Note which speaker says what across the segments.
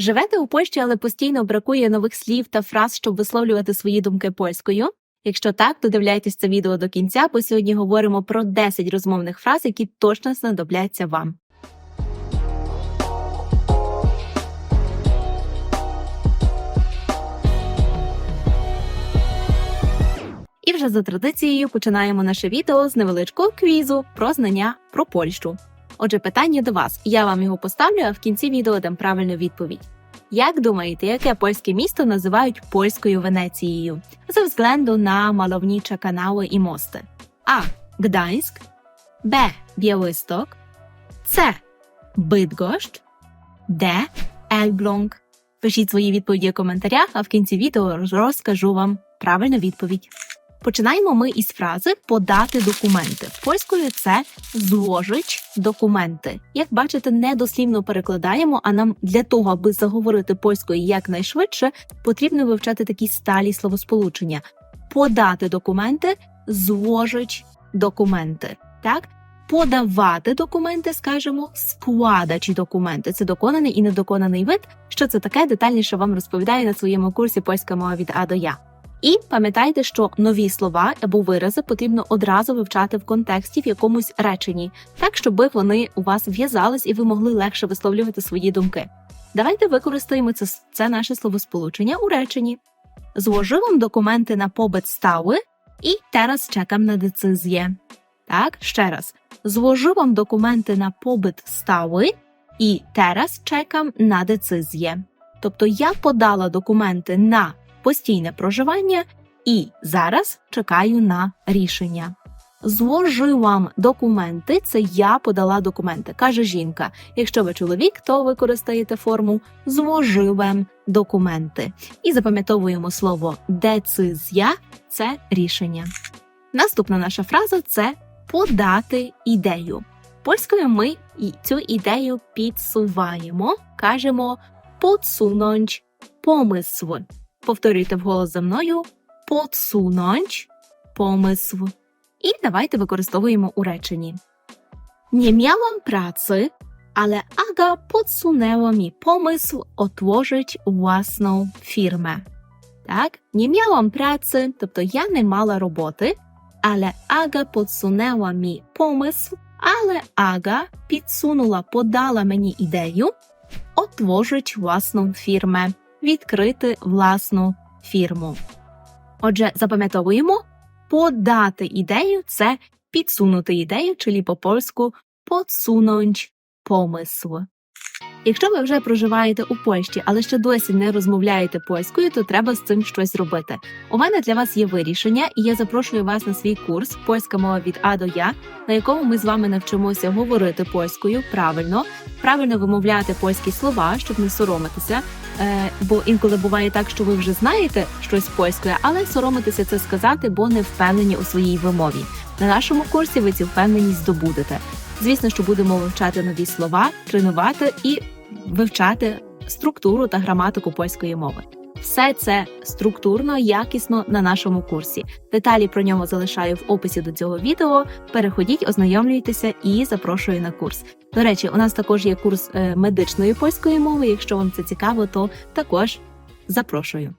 Speaker 1: Живете у Польщі, але постійно бракує нових слів та фраз, щоб висловлювати свої думки польською. Якщо так, додивляйтесь це відео до кінця, бо сьогодні говоримо про 10 розмовних фраз, які точно знадобляться вам. І вже за традицією починаємо наше відео з невеличкого квізу про знання про Польщу. Отже, питання до вас. Я вам його поставлю, а в кінці відео дам правильну відповідь. Як думаєте, яке польське місто називають польською Венецією ze względu на malownicze kanały і мости? А. Гданськ, Б. Біałystok, С. Бидгощ, Д. Ельблонг. Пишіть свої відповіді у коментарях, а в кінці відео розкажу вам правильну відповідь. Починаємо ми із фрази подати документи. Польською це зложить документи. Як бачите, не дослівно перекладаємо, а нам для того, аби заговорити польською якнайшвидше, потрібно вивчати такі сталі словосполучення: подати документи, зложить документи. Так? Подавати документи, скажемо, складачі документи. Це доконаний і недоконаний вид. Що це таке? Детальніше вам розповідаю на своєму курсі польська мова від А до Я. І пам'ятайте, що нові слова або вирази потрібно одразу вивчати в контексті в якомусь реченні, так щоб вони у вас в'язались і ви могли легше висловлювати свої думки. Давайте використаємо це, це наше словосполучення у реченні. Зложив документи на побит стали і teraz чекам на децизję. Так, ще раз. Зложив вам документи на побит стали і teraz чекам на децизję. Тобто я подала документи на постійне проживання і зараз чекаю на рішення. Зложивам документи це я подала документи, каже жінка. Якщо ви чоловік, то використаєте форму зложивем документи. І запам'ятовуємо слово децизія це рішення. Наступна наша фраза це подати ідею. Польською ми цю ідею підсуваємо, кажемо подсунąć помисл. Повторюйте вголос за мною подсунąć pomysł. І давайте використовуємо у реченні. Nie miałam pracy, ale Aga podsunęła mi pomysł otworzyć własną firmę. Так, nie miałam pracy, тобто я не мала роботи, але Ага podsunęła mi pomysł, але Ага підсунула, подала мені ідею otworzyć własną firmę відкрити власну фірму. Отже, запам'ятовуємо, подати ідею це підсунути ідею, чи по польську подсунąć помисл. Якщо ви вже проживаєте у Польщі, але ще досі не розмовляєте польською, то треба з цим щось робити. У мене для вас є вирішення, і я запрошую вас на свій курс Польська мова від А до Я, на якому ми з вами навчимося говорити польською правильно, правильно вимовляти польські слова, щоб не соромитися. Е, бо інколи буває так, що ви вже знаєте щось польською, але соромитися це сказати, бо не впевнені у своїй вимові. На нашому курсі ви цю впевненість здобудете. Звісно, що будемо вивчати нові слова, тренувати і вивчати структуру та граматику польської мови. Все це структурно, якісно на нашому курсі. Деталі про нього залишаю в описі до цього відео. Переходіть, ознайомлюйтеся і запрошую на курс. До речі, у нас також є курс е, медичної польської мови. Якщо вам це цікаво, то також запрошую.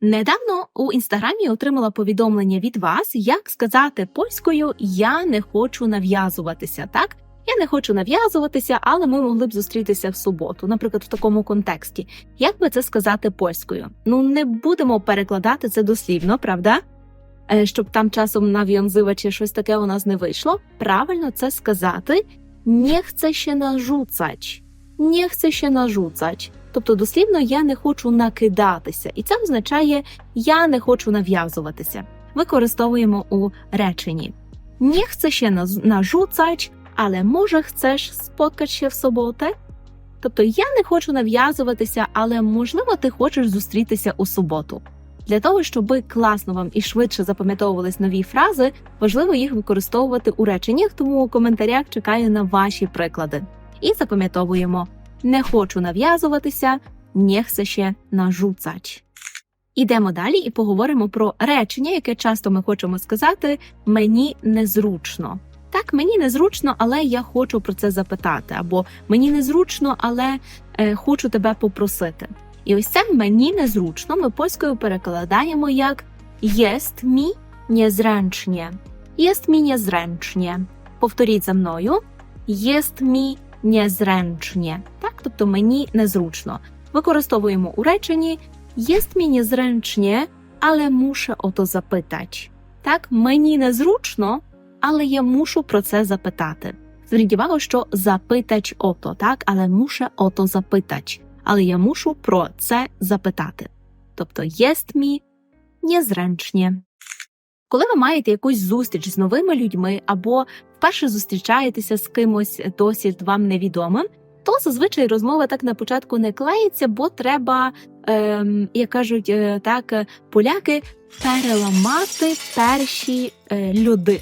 Speaker 1: Недавно у інстаграмі отримала повідомлення від вас, як сказати польською Я не хочу нав'язуватися. Так, я не хочу нав'язуватися, але ми могли б зустрітися в суботу, наприклад, в такому контексті. Як би це сказати польською? Ну не будемо перекладати це дослівно, правда? Е, щоб там часом нав'язувачі щось таке у нас не вийшло. Правильно це сказати не chce się narzucać. Не chce się narzucać. Тобто, дослівно я не хочу накидатися, і це означає я не хочу нав'язуватися. Використовуємо у реченні. Не chce się narzucać, але може chcesz spotkać się в суботе? Тобто я не хочу нав'язуватися, але можливо ти хочеш зустрітися у суботу. Для того, щоб класно вам і швидше запам'ятовувались нові фрази, важливо їх використовувати у реченнях, тому у коментарях чекаю на ваші приклади. І запам'ятовуємо: не хочу нав'язуватися, не chce się narzucać. Ідемо далі і поговоримо про речення, яке часто ми хочемо сказати мені незручно. Так, мені незручно, але я хочу про це запитати. Або мені незручно, але е, хочу тебе попросити. І ось це мені незручно. Ми польською перекладаємо як єст мі незрęcznie. Єст мі незрęcznie. Повторіть за мною. Єст мі незрęcznie. Так, тобто мені незручно. Використовуємо у реченні єст мі незрęcznie, але муszę o to запитати. Так, мені незручно, але я мушу про це запитати. Зверніть увагу, що запитач ото, так, але муszę o to запитати. Але я мушу про це запитати. Тобто єст мі незрęcznie. Коли ви маєте якусь зустріч з новими людьми або вперше зустрічаєтеся з кимось досить вам невідомим, то зазвичай розмова так на початку не клеїться, бо треба, ем, як кажуть е, так, поляки, переламати перші е, люди.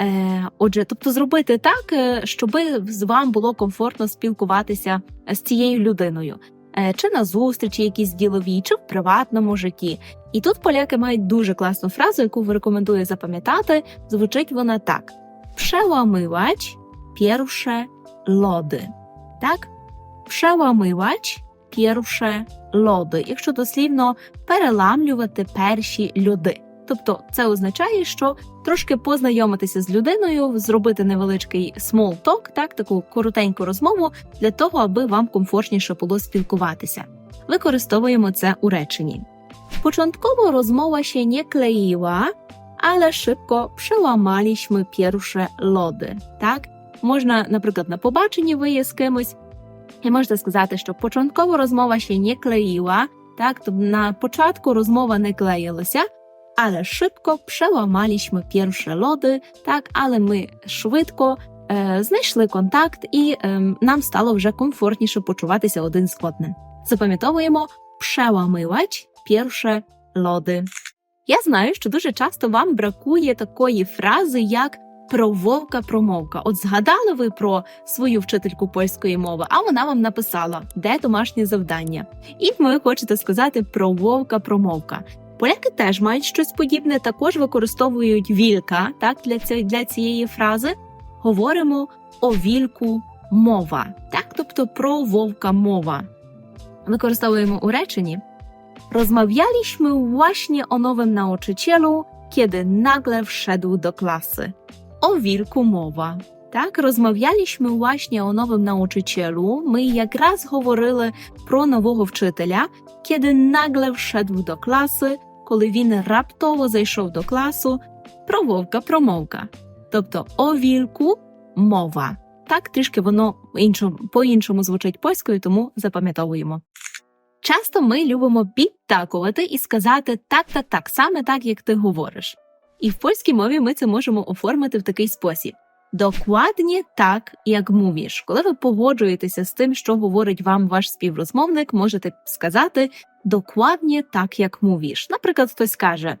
Speaker 1: Е, отже, тобто зробити так, е, щоб з вам було комфортно спілкуватися з цією людиною, Е, чи на зустрічі якісь діловій, чи в приватному житті. І тут поляки мають дуже класну фразу, яку рекомендую запам'ятати. Звучить вона так: przełamywać pierwsze lody. Так? Przełamywać pierwsze lody. Якщо дослівно переламлювати перші льоди. Тобто це означає, що трошки познайомитися з людиною, зробити невеличкий small talk, так, таку коротеньку розмову для того, аби вам комфортніше було спілкуватися. Використовуємо це у реченні. Początkowo rozmowa się nie kleiła, ale szybko przełamaliśmy pierwsze lody. Так? Можна, наприклад, на побаченні ви є з кимось, і можете сказати, що початково розмова ще не клеїла, так? Тобто на початку розмова не клеїлася, але швидко przełamaliśmy pierwsze lody, так? але ми швидко е, знайшли контакт і е, нам стало вже комфортніше почуватися один з одним. Запам'ятовуємо przełamywać pierwsze lody. Я знаю, що дуже часто вам бракує такої фрази, як прововка промовка. От згадали ви про свою вчительку польської мови, а вона вам написала, де домашнє завдання. І ви хочете сказати прововка промовка. Поляки теж мають щось подібне, також використовують вілька так для цієї, для цієї фрази. Говоримо о вільку мова, так, тобто про вовка мова. Використовуємо у реченні. Rozmawialiśmy właśnie o nowym nauczycielu, kiedy nagle wszedł do klasy. O wilku mowa. Так, розмовлялішми właśnie o новим nauczycielu. Ми якраз говорили про нового вчителя, kiedy nagle wszedł do klasy, коли він раптово зайшов до класу. Про вовка промовка. Тобто о вілку мова. Так, трішки воно іншо, по-іншому звучить польською, тому запам'ятовуємо. Часто ми любимо підтакувати і сказати так, так, так, саме так, як ти говориш. І в польській мові ми це можемо оформити в такий спосіб: докладні так, як мовиш. Коли ви погоджуєтеся з тим, що говорить вам ваш співрозмовник, можете сказати докладnie так, як мовиш. Наприклад, хтось каже: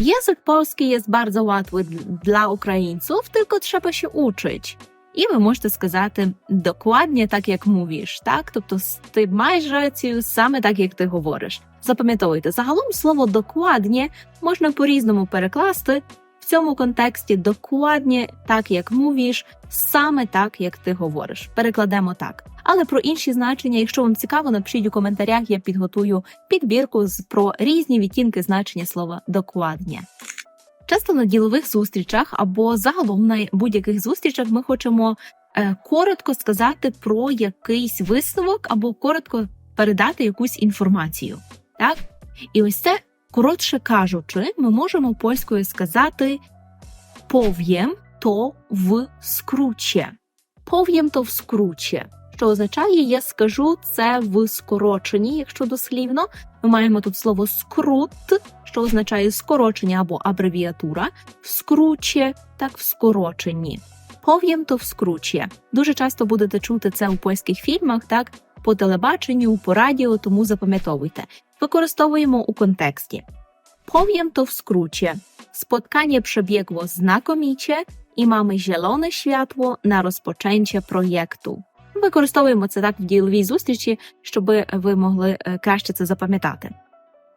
Speaker 1: Język polski jest bardzo łatwy dla Українців, tylko trzeba się uczyć. І ви можете сказати докладnie так, як мовиш, так? Тобто ти маєш рацію саме так, як ти говориш. Запам'ятовуйте, загалом слово докладnie можна по-різному перекласти в цьому контексті докладnie так, як мовиш, саме так, як ти говориш. Перекладемо так. Але про інші значення, якщо вам цікаво, напишіть у коментарях, я підготую підбірку з про різні відтінки значення слова докладnie. Часто на ділових зустрічах або загалом на будь-яких зустрічах ми хочемо е, коротко сказати про якийсь висновок або коротко передати якусь інформацію. Так? І ось це, коротше кажучи, ми можемо польською сказати пов'єм то в скруче. Пов'єм то в скруче. Що означає, я скажу це в скороченні, якщо дослівно. Ми маємо тут слово скрут, що означає скорочення або абревіатура, скруче, так в скороченні. Пов'єм то в скруче. Дуже часто будете чути це у польських фільмах, так по телебаченню, по радіо, тому запам'ятовуйте. Використовуємо у контексті. Powiem to w skrócie. Spotkanie przebiegło znakomicie i mamy zielone światło na rozpoczęcie projektu. Використовуємо це так в діловій зустрічі, щоб ви могли е, краще це запам'ятати.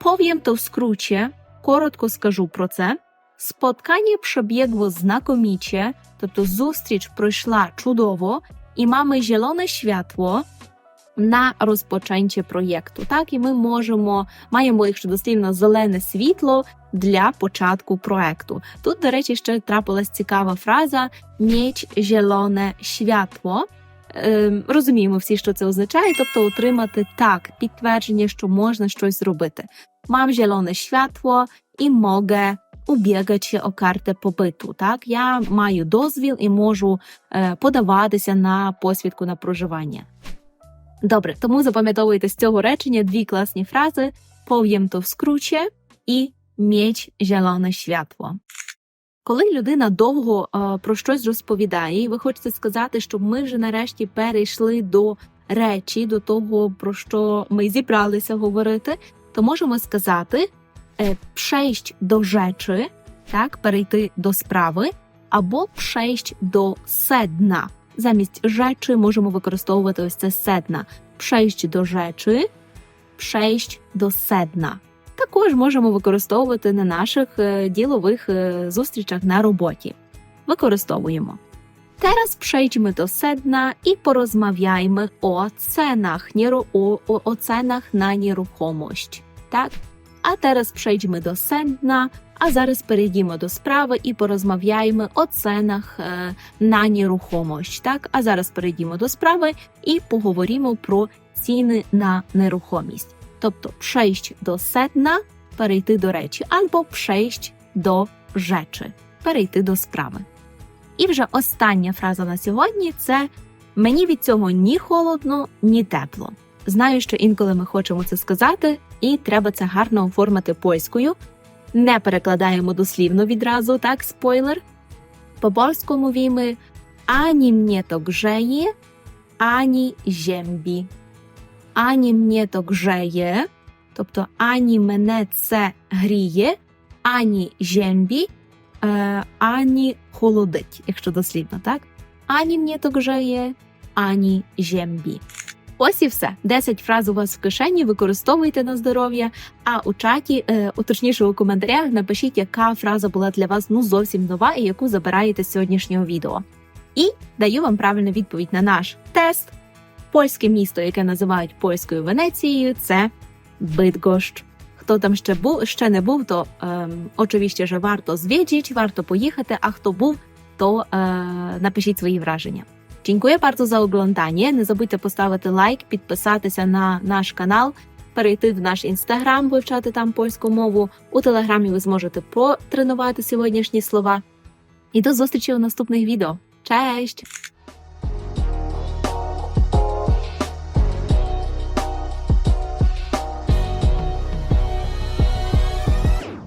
Speaker 1: Powiem to в скруче, коротко скажу про це. Spotkanie przebiegło znakomicie, тобто зустріч пройшла чудово, і mamy zielone światło на розпочаття проєкту. Так, і ми можемо маємо, якщо дослівно, зелене світло для початку проекту. Тут, до речі, ще трапилась цікава фраза «міч зелене світло». Ем, розуміємо всі, що це означає, тобто отримати так підтвердження, що можна щось зробити. Мам зелене світло і ubiegać się o kartę pobytu. Так, я маю дозвіл і можу е, подаватися на посвідку на проживання. Добре, тому запам'ятовуйте з цього речення дві класні фрази: пов'єм то в скруче і м'єч зелене світло. Коли людина довго е, про щось розповідає, і ви хочете сказати, щоб ми вже нарешті перейшли до речі, до того, про що ми зібралися говорити, то можемо сказати е, przejść до rzeczy, так, перейти до справи, або przejść до sedna. Замість rzeczy можемо використовувати ось це sedna. Przejść до rzeczy, przejść до sedna. Також можемо використовувати на наших е, ділових е, зустрічах на роботі. Використовуємо. Teraz przejdźmy do sedna порозмовляємо о ценах, неру- о, о, о ценах на нерухомость. Так? А teraz przejdźmy до sedna, а зараз перейдімо до справи і порозмовляємо о ценах е, на нерухомість. Так? А зараз перейдімо до справи і поговоримо про ціни на нерухомість. Тобто przejść до sedna – перейти до речі, або przejść до rzeczy – перейти до справи. І вже остання фраза на сьогодні це мені від цього ні холодно, ні тепло. Знаю, що інколи ми хочемо це сказати, і треба це гарно оформити польською. Не перекладаємо дослівно відразу, так, спойлер. По-польську мовімо ані mnie to grzeje, ані ziębi. Ані mnie to grzeje, тобто ані мене це гріє, ані ziębi, е, ані холодить, якщо дослівно, так? Ані mnie to grzeje, ані ziębi. Ось і все. 10 фраз у вас в кишені, використовуйте на здоров'я. А у чаті, е, у точніше у коментарях, напишіть, яка фраза була для вас ну зовсім нова і яку забираєте з сьогоднішнього відео. І даю вам правильну відповідь на наш тест. Польське місто, яке називають польською Венецією, це Бидгощ. Хто там ще був, ще не був, то ем, очевидно, що варто звідчить, варто поїхати. А хто був, то е, напишіть свої враження. Dziękuję bardzo za oglądanie. Не забудьте поставити лайк, підписатися на наш канал, перейти в наш інстаграм, вивчати там польську мову. У телеграмі ви зможете потренувати сьогоднішні слова. І до зустрічі у наступних відео. Cześć!